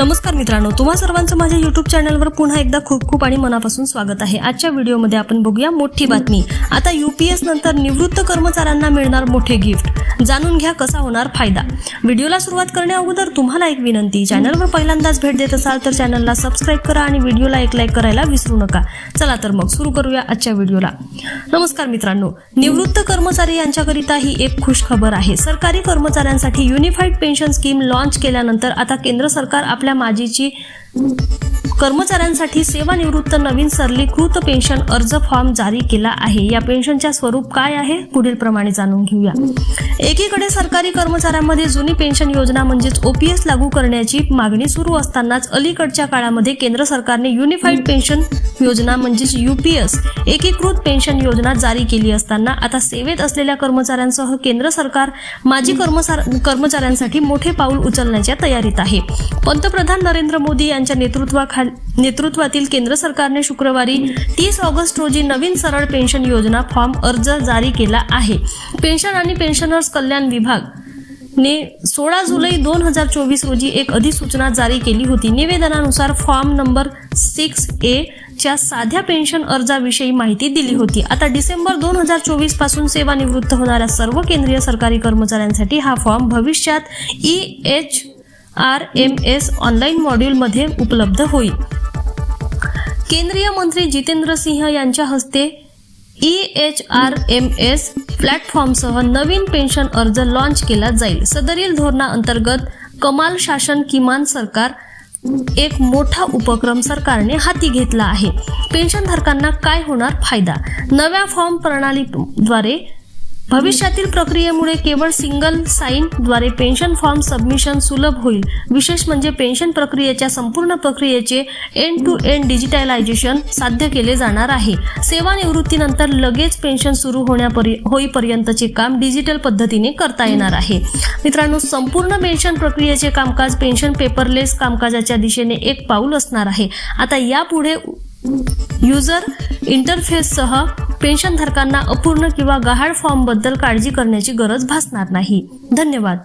नमस्कार मित्रांनो तुम्हा सर्वांचं माझ्या युट्यूब चॅनलवर पुन्हा एकदा खूप खूप आणि मनापासून स्वागत आहे. आजच्या व्हिडिओमध्ये आपण बघूया मोठी बातमी. आता युपीएस नंतर निवृत्त कर्मचाऱ्यांना मिळणार मोठे गिफ्ट जाणून घ्या कसा होणार फायदा. व्हिडिओला सुरुवात करण्या अगोदर तुम्हाला एक विनंती. चॅनलवर पहिल्यांदाच भेट देत असाल तर चॅनलला सबस्क्राईब करा आणि व्हिडिओला एक लाईक करायला विसरू नका. चला तर मग सुरू करूया आजच्या व्हिडिओला नमस्कार मित्रांनो निवृत्त कर्मचारी यांच्याकरिता ही एक खुश खबर आहे. सरकारी कर्मचाऱ्यांसाठी युनिफाईड पेन्शन स्कीम लॉन्च केल्यानंतर आता केंद्र सरकार आपल्या माजीची कर्मचाऱ्यांसाठी सेवानिवृत्त नवीन सरलीकृत पेन्शन अर्ज फॉर्म जारी केला आहे. या पेन्शनच्या स्वरूप काय आहे? पुढील प्रमाणे जाणून घेऊया. एकीकडे सरकारी कर्मचाऱ्यांमध्ये जुनी पेन्शन योजना म्हणजेच ओपीएस लागू करण्याची मागणी सुरू असतानाच अलीकडच्या काळामध्ये केंद्र सरकारने युनिफाईड पेन्शन योजना म्हणजेच युपीएस एकीकृत पेन्शन योजना जारी केली असताना आता सेवेत असलेल्या कर्मचाऱ्यांसह केंद्र सरकार माजी कर्मचाऱ्यांसाठी मोठे पाऊल उचलण्याच्या तयारीत आहे. पंतप्रधान नरेंद्र मोदी यांच्या नेतृत्वाखाल नेतृत्वातील केंद्र सरकारने शुक्रवारी तीस ऑगस्ट रोजी नवीन सरळ पेन्शन योजना फॉर्म अर्ज जारी केला आहे. पेन्शन आणि पेन्शनर्स कल्याण विभाग ने सोळा जुलै दोन हजार चोवीस रोजी एक अधिसूचना जारी केली होती. निवेदनानुसार फॉर्म नंबर सिक्स ए च्या साध्या पेन्शन अर्जाविषयी माहिती दिली होती. आता डिसेंबर दोन हजार चोवीसपासून सेवानिवृत्त होणाऱ्या सर्व केंद्रीय सरकारी कर्मचाऱ्यांसाठी हा फॉर्म भविष्यात E H R M S online मॉड्यूलमध्ये उपलब्ध होईल. केंद्रीय मंत्री जितेंद्र सिंह यांच्या हस्ते E H R M S प्लॅटफॉर्मसह नवीन पेन्शन अर्ज लॉन्च केला जाईल. सदरील धोरणाअंतर्गत कमाल शासन किमान सरकार एक मोठा उपक्रम सरकारने हाती घेतला आहे. पेन्शनधारकांना काय होणार फायदा? नव्या फॉर्म प्रणालीद्वारे भविष्यातील प्रक्रियेमुळे केवळ सिंगल साईन द्वारे पेन्शन फॉर्म सबमिशन सुलभ होईल विशेष म्हणजे पेन्शन प्रक्रियेच्या संपूर्ण प्रक्रियेचे एंड टू एंड डिजिटलायझेशन साध्य केले जाणार आहे सेवानिवृत्तीनंतर लगेच पेन्शन सुरू होण्यापरी होईपर्यंतचे काम डिजिटल पद्धतीने करता येणार आहे मित्रांनो संपूर्ण पेन्शन प्रक्रियेचे कामकाज पेन्शन पेपरलेस कामकाजाच्या दिशेने एक पाऊल असणार आहे आता यापुढे युजर इंटरफेससह पेन्शनधारकांना अपूर्ण किंवा गहाळ फॉर्मबद्दल काळजी करण्याची गरज भासणार नाही. धन्यवाद.